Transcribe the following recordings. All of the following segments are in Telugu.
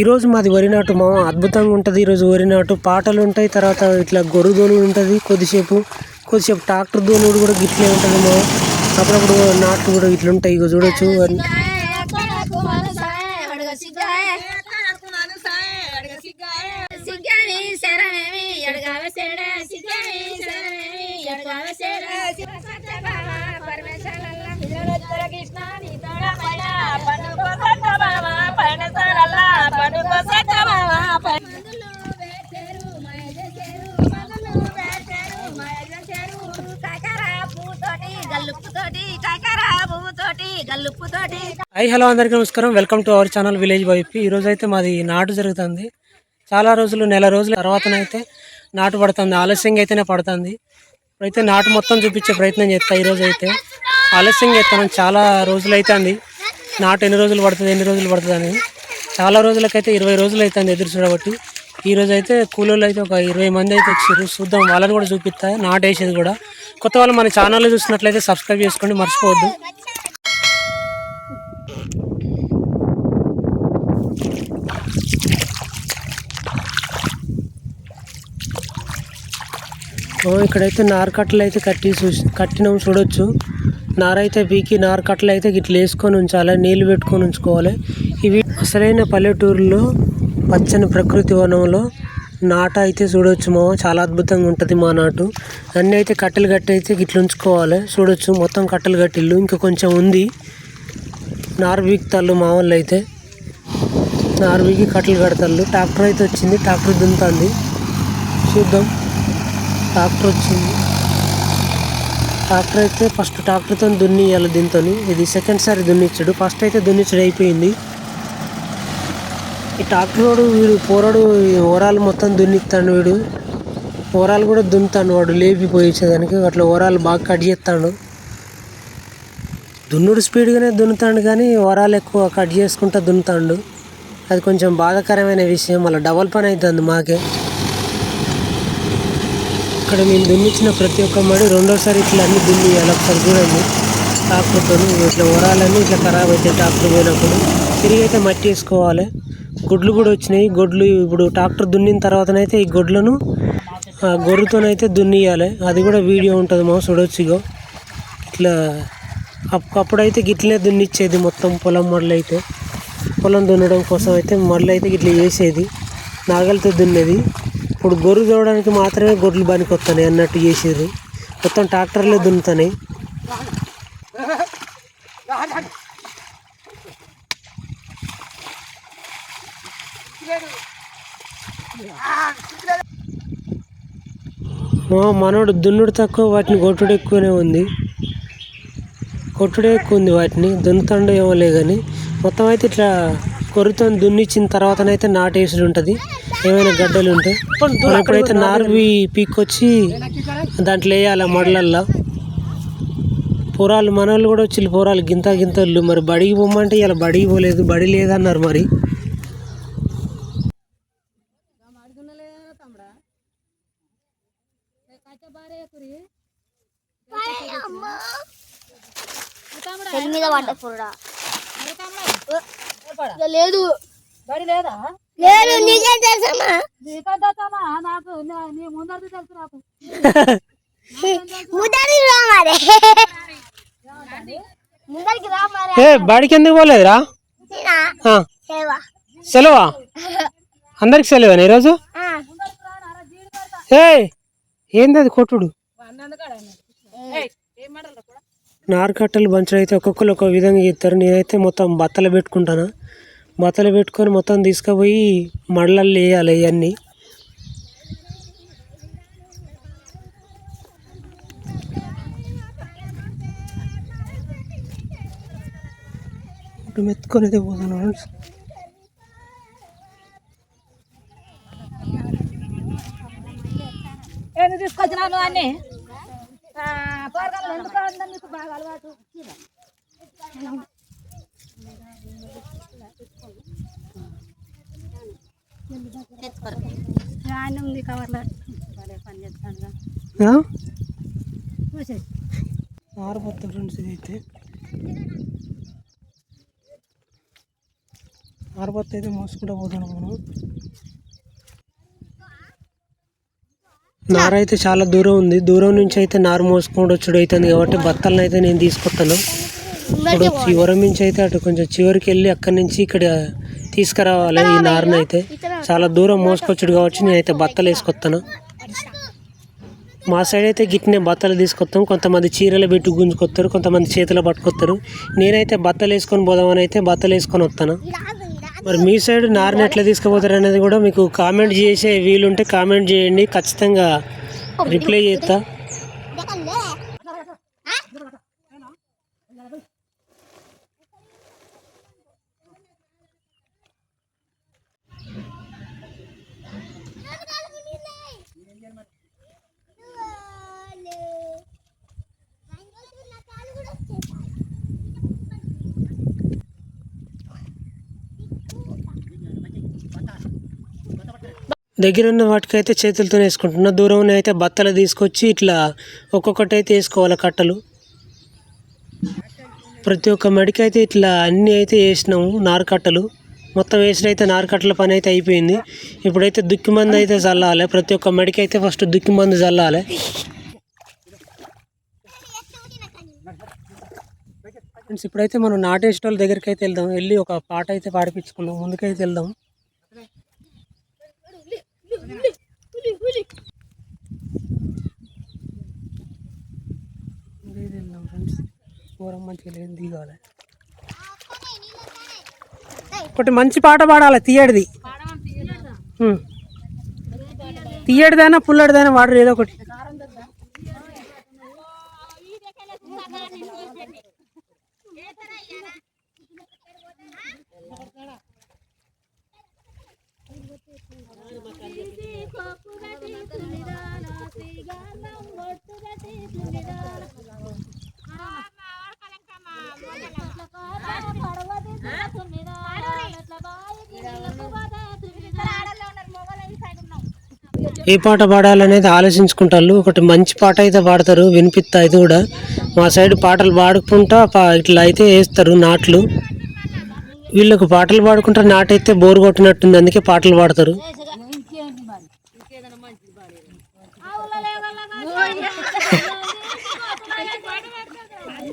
ఈరోజు మాది వరి నాటు మా అద్భుతంగా ఉంటుంది. ఈరోజు వరి నాటు పాటలు ఉంటాయి తర్వాత ఇట్లా గొర్రె దోలుడు ఉంటుంది కొద్దిసేపు. కొద్దిసేపు ట్రాక్టర్ దోలుడు కూడా గిట్లే ఉంటుంది మా అప్పుడప్పుడు నాట్లు కూడా ఇట్లుంటాయి ఇక చూడొచ్చు. హై హలో అందరికీ నమస్కారం. Welcome to our channel village YP ఈరోజు అయితే మాది నాటు జరుగుతుంది. చాలా రోజులు నెల రోజుల తర్వాతనైతే నాటు పడుతుంది. ఆలస్యంగా అయితేనే పడుతుంది. ఇప్పుడైతే నాటు మొత్తం చూపించే ప్రయత్నం చేస్తా ఈరోజు అయితే. ఆలస్యంగా ఎత్తాను చాలా రోజులు అవుతుంది నాటు ఎన్ని రోజులు పడుతుంది ఎన్ని రోజులు పడుతుంది అని. చాలా రోజులకైతే ఇరవై రోజులు అవుతుంది ఎదురు చూడబట్టి ఈ రోజు అయితే కూలీలు అయితే ఒక ఇరవై మంది అయితే వచ్చారు. చూద్దాం వాళ్ళని కూడా చూపిస్తా. నాటు వేసేది కూడా. కొత్త వాళ్ళు మన ఛానల్ చూసినట్లయితే సబ్స్క్రైబ్ చేసుకోండి. మర్చిపోవద్దు. ఇక్కడైతే నార కట్టలు అయితే కట్టి చూసి కట్టినాం చూడొచ్చు. నారైతే పీకి నార కట్టలు అయితే ఇట్లా వేసుకొని ఉంచాలి నీళ్ళు పెట్టుకొని ఉంచుకోవాలి. ఇవి అసలైన పల్లెటూరులో పచ్చని ప్రకృతి వనంలో నాట అయితే చూడొచ్చు మా చాలా అద్భుతంగా ఉంటుంది మా నాటు. అన్నీ అయితే కట్టెలు కట్టి అయితే ఇట్లా ఉంచుకోవాలి. చూడొచ్చు మొత్తం కట్టెలు కట్టిల్లు. ఇంకా కొంచెం ఉంది. నారు బీకుతాళ్ళు మా వాళ్ళు అయితే నార బీకి కట్టెలు కడతాళ్ళు. ట్రాక్టర్ అయితే వచ్చింది. ట్రాక్టర్ దున్నుతుంది. చూద్దాం. ట్రాక్టర్ వచ్చింది. ట్రాక్టర్ అయితే ఫస్ట్ ట్రాక్టర్తో దున్నియాలి దీంతో ఇది సెకండ్ సారి దున్నిచ్చాడు. ఫస్ట్ అయితే దున్నిచ్చాడు అయిపోయింది. ఈ ట్రాక్టర్ వాడు వీడు పోరాడు ఓరాలు మొత్తం దున్నిస్తాడు వీడు. ఓరాలు కూడా దున్నుతాడు వాడు లేపిపోయేదానికి అట్లా ఓరాలు బాగా కట్ చేస్తాడు. దున్నుడు స్పీడ్గానే దున్నుతాడు కానీ ఓరాలు ఎక్కువ కట్ చేసుకుంటా దున్నుతాడు. అది కొంచెం బాధాకరమైన విషయం. మళ్ళీ డబల్ పని అవుతుంది మాకే. ఇక్కడ మేము దున్నిచ్చిన ప్రతి ఒక్క మడి రెండోసారి ఇట్లా అన్ని దున్నియాలి ఒకసారి చూడండి. ట్రాక్టర్తో ఇట్లా వరాలన్నీ ఇట్లా ఖరాబ్ అవుతాయి ట్రాక్టర్ పోయినప్పుడు. తిరిగి అయితే మట్టి వేసుకోవాలి. గొడ్లు కూడా వచ్చినాయి. గొడ్లు ఇప్పుడు ట్రాక్టర్ దున్నిన తర్వాతనైతే ఈ గొడ్లను ఆ, గొర్రుతోనైతే దున్నియాలి అది కూడా వీడియో ఉంటుంది మా చూడొచ్చు ఇగో ఇట్లా అప్- అప్పుడైతే గిట్లనే దున్నిచ్చేది మొత్తం పొలం మొదలు అయితే పొలం దున్నడం కోసం అయితే మొదలు అయితే గిట్ల వేసేది నాగలితో దున్నేది. ఇప్పుడు గొర్రె చూడడానికి మాత్రమే గొర్రెలు బానికి వస్తున్నాయి అన్నట్టు చేసేది మొత్తం ట్రాక్టర్లే దున్నుతున్నాయి. మనోడు దున్నుడు తక్కువ వాటిని కొట్టుడు ఎక్కువనే ఉంది. కొట్టుడే ఎక్కువ ఉంది వాటిని దున్నుతుండే ఏమో లే కానీ మొత్తం అయితే ఇట్లా కొర్రతో దున్నిచ్చిన తర్వాతనైతే నాటేసుడు ఉంటుంది. ఏమైనా గడ్డలు ఉంటే మనం ఇప్పుడైతే నారువి పీక్కొచ్చి దాంట్లో వేయాలి మడలల్లో? పొరాలు మనోళ్ళు కూడా వచ్చి పొరాలు గింత గింతలు. మరి బడికి పోమంటే ఇలా బడికి పోలేదు. బడి లేదన్నారు మరి. లేదు బడి లేదా? లేదు నీకేం తెలుసమ్మా నీకంటామా నాకు నీ ముందర తెలుసు నాకు. ముందరికి రా మరి. ముందరికి రా మరి. ఏ బడికి ఎందుకు పోలేదురా సెలవా? అందరికి సెలవేనా ఈరోజు? ఆ. ఏ ఏంది అది కొట్టుడు నారకట్టలు బంచులు అయితే ఒక్కొక్కరు ఒక్కొక్క విధంగా చేస్తారు. నేనైతే మొత్తం బత్తలు పెట్టుకుంటాను? మతలు పెట్టుకొని మొత్తం తీసుకుపోయి మడలల్లో వేయాలి ఇవన్నీ. ఇప్పుడు మెత్తుకొని అయితే పోతున్నాను ఏంది తీసుకొచ్చినాను అన్ని? పోరగాళ్ళు ఎందుకు అందరు బాగా అలవాటు. ఫ్యాన్ ఉంది కవర్లో పని చేస్తాను ఫ్రెండ్స్ ఇదైతే. నారబత్త అయితే మోసుకుంటూ పోతున్నాం మనం నార అయితే చాలా దూరం ఉంది. దూరం నుంచి అయితే నారు మోసుకుంటూ వచ్చుడు అవుతుంది కాబట్టి బత్తలను అయితే నేను తీసుకొస్తాను. ఇప్పుడు చివరి నుంచి అయితే అటు కొంచెం చివరికి వెళ్ళి అక్కడి నుంచి ఇక్కడ తీసుకురావాలి ఈ నారుని అయితే. చాలా దూరం మోసుకొచ్చుడు కాబట్టి నేనైతే బత్తలు వేసుకొస్తాను మా సైడ్ అయితే గిట్నే బత్తలు తీసుకొస్తాం కొంతమంది చీరలు పెట్టి గుంజుకొస్తారు కొంతమంది చేతిలో పట్టుకొస్తారు నేనైతే బత్తలు వేసుకొని పోదామని అయితే బత్తలు వేసుకొని వస్తాను మరి మీ సైడ్ నారుని ఎట్లా తీసుకుపోతారు అనేది కూడా మీకు కామెంట్ చేసే వీలుంటే కామెంట్ చేయండి. ఖచ్చితంగా రిప్లై చేస్తా. దగ్గర ఉన్న వాటికైతే చేతులతో వేసుకుంటున్నా. దూరం అయితే బత్తలు తీసుకొచ్చి ఇట్లా ఒక్కొక్కటి అయితే వేసుకోవాలి కట్టలు. ప్రతి ఒక్క మడికి అయితే ఇట్లా అన్నీ అయితే వేసినాము నారకట్టలు మొత్తం వేసిన అయితే నారకట్టల పని అయితే అయిపోయింది. ఇప్పుడైతే దుక్కి మందు అయితే చల్లాలి ప్రతి ఒక్క మడికి అయితే ఫస్ట్ దుక్కి మందు చల్లాలి ఫ్రెండ్స్ ఇప్పుడైతే మనం నాటేసిన వాళ్ళ దగ్గరికి అయితే వెళ్దాం. వెళ్ళి ఒక పాట అయితే పాడిపించుకుందాం. ముందుకైతే వెళ్దాం. వెళ్దాం ఫ్రెండ్స్ ఘోరం మంచిగా లేదు దిగాలి ఒకటి మంచి పాట పాడాలి తీయడిది ఉం. తీయడిదైనా పుల్లడిదైనా వాడు ఏదో ఒకటి ఏ పాట పాడాలనేది ఆలోచించుకుంటారు ఒకటి మంచి పాట అయితే పాడతారు వినిపిస్తా ఇది కూడా. మా సైడ్ పాటలు పాడుకుంటా పా- ఇట్లా అయితే వేస్తారు నాట్లు. వీళ్ళకు పాటలు పాడుకుంటా నాటైతే బోరు కొట్టినట్టుంది అందుకే పాటలు పాడతారు.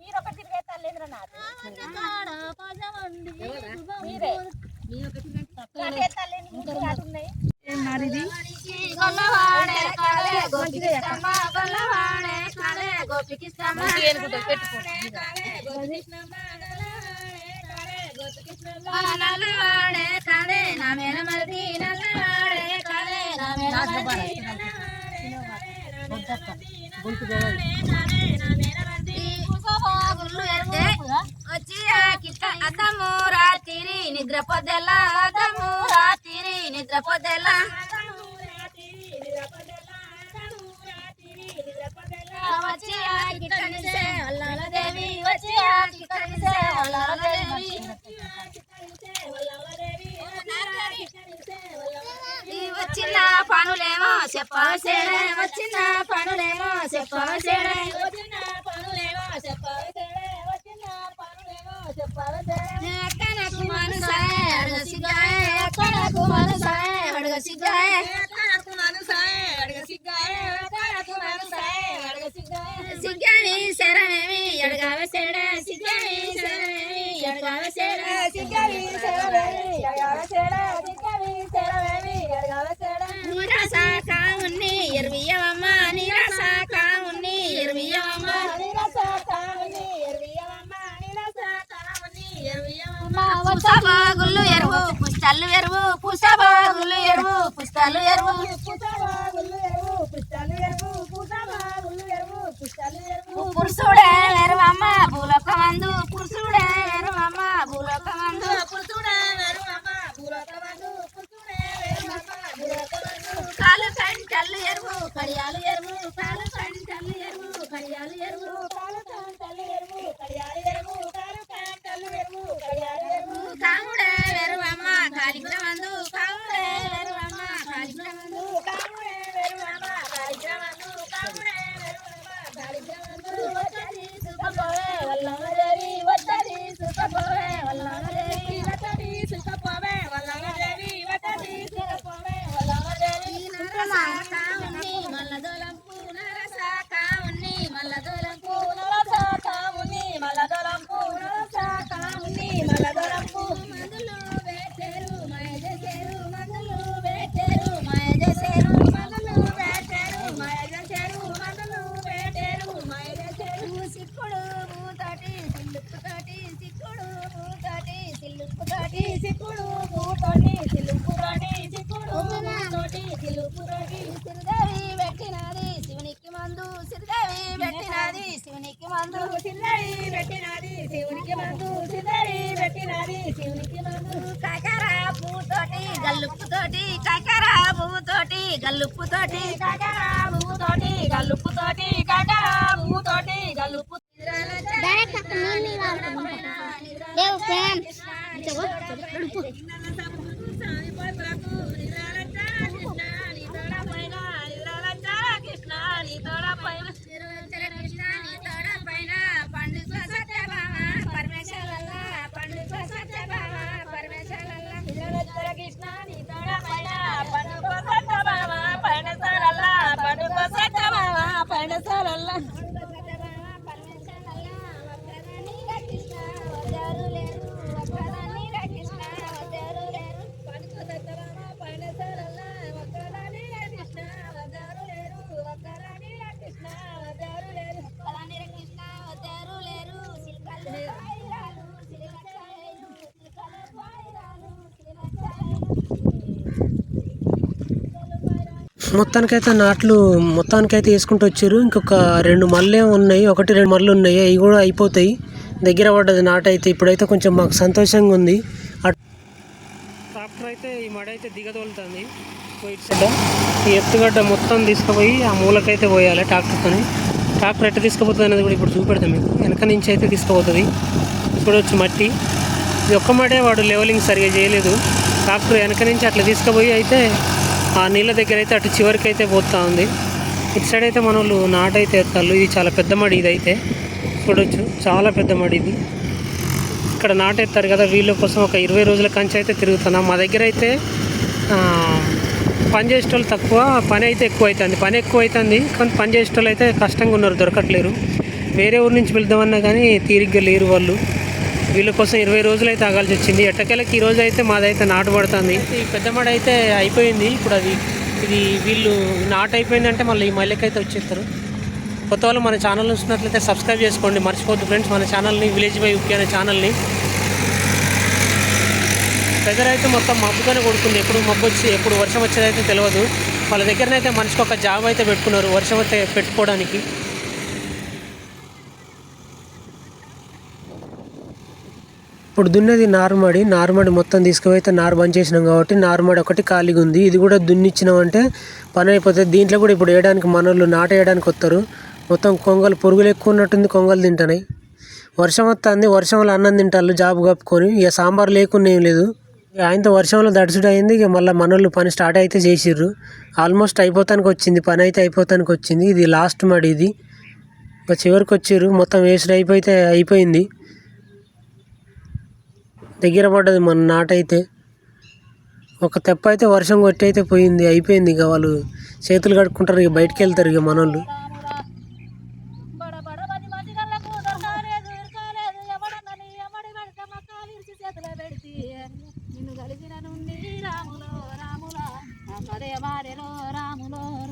మీరు. ఒక తిరిగే తల్లేంద్ర నాది నల్లవాడే కదే నా మేనమల్ది నల్లవాడే కదే నా మేనమల్ది వచ్చి అద్దము రాత్రి నిద్ర పొద్దెల అద్దము రాత్రి నిద్ర పొద్దెల వచ్చి అల్లాల దేవి వచ్చి అల్లాల దేవి వచ్చిన పనులేమో చెప్పవసేడే వచ్చిన పనులేమో చెప్పవసేడే వచ్చిన పనులేమో చెప్పవసేడే వచ్చిన పనులేమో చెప్పవసేడే పుస్తబాగులు ఎరువు పుస్తలు ఎరువు పుస్తబాగులు ఎరువు పుస్తలు ఎరువు. పురుషుడే ఎరువమ్మ భూలోక మందు. పురుషుడే ఎరువమ్మ భూలోక మందు. కాలు కంటల్లు ఎరువు కడియాలు ఎరువు కాలు కంటల్లు ఎరువు కడియాలు ఎరువు. కాలు కంటల్లు మందు చిందడి పెట్టినది శివునికి మందు చిందడి పెట్టినది శివునికి మందు కాకర పూతోటి గల్లుప్పుతోటి కాకర పువ్వుతోటి గల్లుప్పుతోటి కాకర పువ్వుతోటి గల్లుప్పుతోటి కాకర మొత్తానికైతే నాట్లు మొత్తానికైతే వేసుకుంటూ వచ్చారు. ఇంకొక రెండు మల్లే ఉన్నాయి. ఒకటి రెండు మళ్ళీ ఉన్నాయి. అవి కూడా అయిపోతాయి. దగ్గర పడ్డది నాటు అయితే ఇప్పుడైతే కొంచెం మాకు సంతోషంగా ఉంది. ట్రాక్టర్ అయితే ఈ మడ అయితే దిగదోలుతుంది. ఈ ఎత్తుగడ్డ మొత్తం తీసుకుపోయి ఆ మూలకైతే పోయాలి ట్రాక్టర్తో ట్రాక్టర్ ఎట్ట తీసుకుపోతుంది అనేది కూడా ఇప్పుడు చూపెడతాం మీకు వెనక నుంచి అయితే తీసుకుపోతుంది. ఇప్పుడు వచ్చి మట్టి. ఇది ఒక్క మడే వాడు లెవెలింగ్ సరిగా చేయలేదు. ట్రాక్టర్ వెనక నుంచి అట్లా తీసుకుపోయి అయితే ఆ నీళ్ళ దగ్గర అయితే అటు చివరికి అయితే పోతా ఉంది. ఇటు సైడ్ అయితే మన వాళ్ళు నాటైతే ఎత్తాళ్ళు ఇది చాలా పెద్ద మడి ఇది అయితే. చూడొచ్చు. చాలా పెద్ద మడి ఇది. ఇక్కడ నాటెత్తారు కదా వీళ్ళ కోసం ఒక ఇరవై రోజుల కంచి అయితే తిరుగుతున్నాం. మా దగ్గర అయితే పని చేసేటోళ్ళు తక్కువ పని అయితే ఎక్కువ అవుతుంది పని ఎక్కువ అవుతుంది కానీ పని చేసేటోళ్ళు అయితే కష్టంగా ఉన్నారు దొరకట్లేరు. వేరే ఊరు నుంచి వెళ్దామన్నా కానీ తీరిగ్గా లేరు వాళ్ళు. వీళ్ళ కోసం ఇరవై రోజులు అయితే ఆగాల్సి వచ్చింది. ఎట్టకెళ్ళకి ఈ రోజు అయితే మాదైతే నాటు పడుతుంది. ఈ పెద్ద మడ అయితే అయిపోయింది. ఇప్పుడు అది ఇది వీళ్ళు నాటు అయిపోయిందంటే మళ్ళీ ఈ మల్లెకైతే వచ్చేస్తారు. కొత్త వాళ్ళు మన ఛానల్ చూసినట్లయితే సబ్స్క్రైబ్ చేసుకోండి. మర్చిపోద్దు ఫ్రెండ్స్ మన ఛానల్ని విలేజ్ బై యూపీ అనే ఛానల్ని. వెదర్ అయితే మొత్తం మబ్బుగానే కొడుతుంది. ఎప్పుడు మబ్బు వచ్చి ఎప్పుడు వర్షం వచ్చేదైతే తెలియదు వాళ్ళ దగ్గరనైతే మనిషికి ఒక జాబ్ అయితే పెట్టుకున్నారు వర్షం అయితే పెట్టుకోవడానికి. ఇప్పుడు దున్నేది నార్మడి నార్మడి మొత్తం తీసుకుపోయితే నారు బంద్ చేసినాం కాబట్టి నార్మడి ఒకటి ఖాళీగా ఉంది. ఇది కూడా దున్నిచ్చినామంటే పని అయిపోతుంది. దీంట్లో కూడా ఇప్పుడు వేయడానికి మనోళ్ళు నాటేయడానికి వస్తారు. మొత్తం కొంగలు పురుగులు ఎక్కువ ఉన్నట్టుంది కొంగలు తింటున్నాయి. వర్షం వస్తుంది వర్షంలో అన్నం తింటారు జాబ్ కప్పుకొని. ఇక సాంబార్ లేకుండా ఏం లేదు. ఆయనతో వర్షంలో దడుచుడు అయింది ఇక మళ్ళీ మనోళ్ళు పని స్టార్ట్ అయితే చేసిర్రు. ఆల్మోస్ట్ అయిపోతానికి వచ్చింది పని అయితే అయిపోతానికి వచ్చింది. ఇది లాస్ట్ మడి ఇది. ఇక చివరికి వచ్చిర్రు మొత్తం వేస్ట్ అయిపోతే అయిపోయింది. దగ్గర పడ్డది మన నాటైతే. ఒక తెప్ప అయితే వర్షం కొట్టి అయితే పోయింది అయిపోయింది ఇక వాళ్ళు చేతులు కడుక్కుంటారు ఇక బయటికి వెళ్తారు ఇక మనోళ్ళు.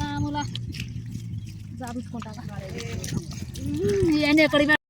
రాములో ఇవన్నీ ఎక్కడికి